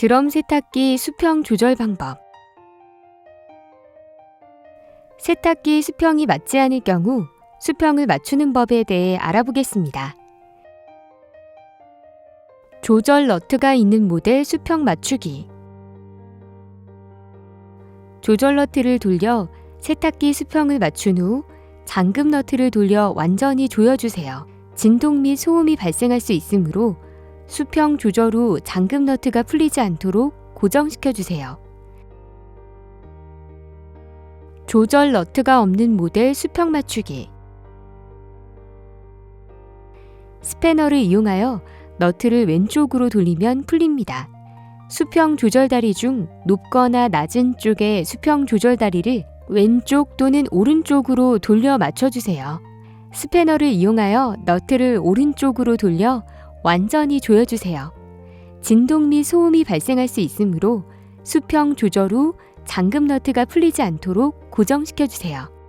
드럼 세탁기 수평 조절 방법. 세탁기 수평이 맞지 않을 경우 수평을 맞추는 법에 대해 알아보겠습니다. 조절 너트가 있는 모델 수평 맞추기. 조절 너트를 돌려 세탁기 수평을 맞춘 후 잠금 너트를 돌려 완전히 조여주세요. 진동 및 소음이 발생할 수 있으므로 수평 조절 후 잠금 너트가 풀리지 않도록 고정시켜 주세요. 조절 너트가 없는 모델 수평 맞추기. 스패너를 이용하여 너트를 왼쪽으로 돌리면 풀립니다. 수평 조절다리 중 높거나 낮은 쪽의 수평 조절다리를 왼쪽 또는 오른쪽으로 돌려 맞춰주세요. 스패너를 이용하여 너트를 오른쪽으로 돌려 완전히 조여주세요. 진동 및 소음이 발생할 수 있으므로 수평 조절 후 잠금 너트가 풀리지 않도록 고정시켜 주세요.